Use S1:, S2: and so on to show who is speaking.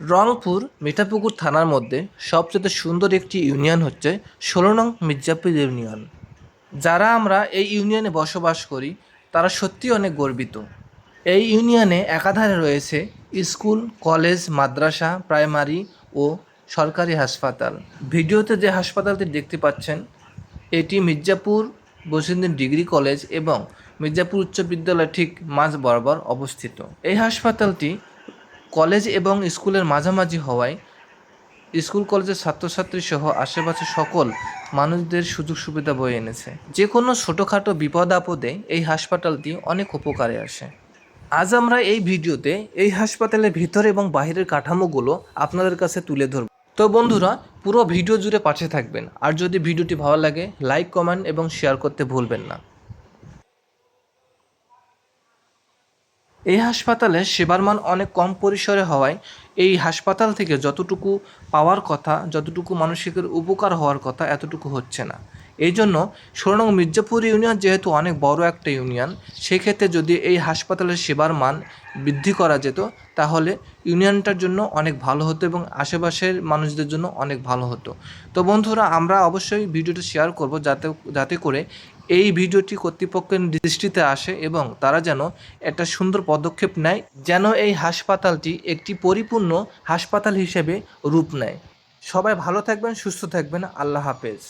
S1: রংপুর মিঠাপুকুর থানার মধ্যে সবচেয়ে সুন্দর একটি ইউনিয়ন হচ্ছে ষোলো নং মির্জাপুর ইউনিয়ন। যারা আমরা এই ইউনিয়নে বসবাস করি, তারা সত্যি অনেক গর্বিত। এই ইউনিয়নে একাধারে রয়েছে স্কুল, কলেজ, মাদ্রাসা, প্রাইমারি ও সরকারি হাসপাতাল। ভিডিওতে যে হাসপাতালটি দেখতে পাচ্ছেন, এটি মির্জাপুর বসিন্দিন ডিগ্রি কলেজ এবং মির্জাপুর উচ্চ বিদ্যালয় ঠিক মাঝ বরাবর অবস্থিত। এই হাসপাতালটি কলেজ এবং স্কুলের মাঝামাঝি হওয়ায় স্কুল, কলেজের ছাত্রছাত্রী সহ আশেপাশে সকল মানুষদের সুযোগ সুবিধা বয়ে এনেছে। যে কোনো ছোটোখাটো বিপদ আপদে এই হাসপাতালটি অনেক উপকারে আসে। আজ আমরা এই ভিডিওতে এই হাসপাতালের ভিতর এবং বাইরের কাঠামোগুলো আপনাদের কাছে তুলে ধরব। তো বন্ধুরা, পুরো ভিডিও জুড়ে পাশে থাকবেন। আর যদি ভিডিওটি ভালো লাগে, লাইক, কমেন্ট এবং শেয়ার করতে ভুলবেন না। এই হাসপাতালে সেবার মান অনেক কম পরিসরে হওয়ায় এই হাসপাতাল থেকে যতটুকু পাওয়ার কথা, যতটুকু মানসিকের উপকার হওয়ার কথা এতটুকু হচ্ছে না। এই জন্য ষোলো মির্জাপুর ইউনিয়ন যেহেতু অনেক বড় একটা ইউনিয়ন, সেক্ষেত্রে যদি এই হাসপাতালের সেবার মান বৃদ্ধি করা যেত, তাহলে ইউনিয়নটার জন্য অনেক ভালো হতো এবং আশেপাশের মানুষদের জন্য অনেক ভালো হতো। তো বন্ধুরা, আমরা অবশ্যই ভিডিওটা শেয়ার করব যাতে যাতে করে এই ভিডিওটি কর্তৃপক্ষের দৃষ্টিতে আসে এবং তারা যেন একটা সুন্দর পদক্ষেপ নেয়, যেন এই হাসপাতালটি একটি পরিপূর্ণ হাসপাতাল হিসেবে রূপ নেয়। সবাই ভালো থাকবেন, সুস্থ থাকবেন। আল্লাহ হাফেজ।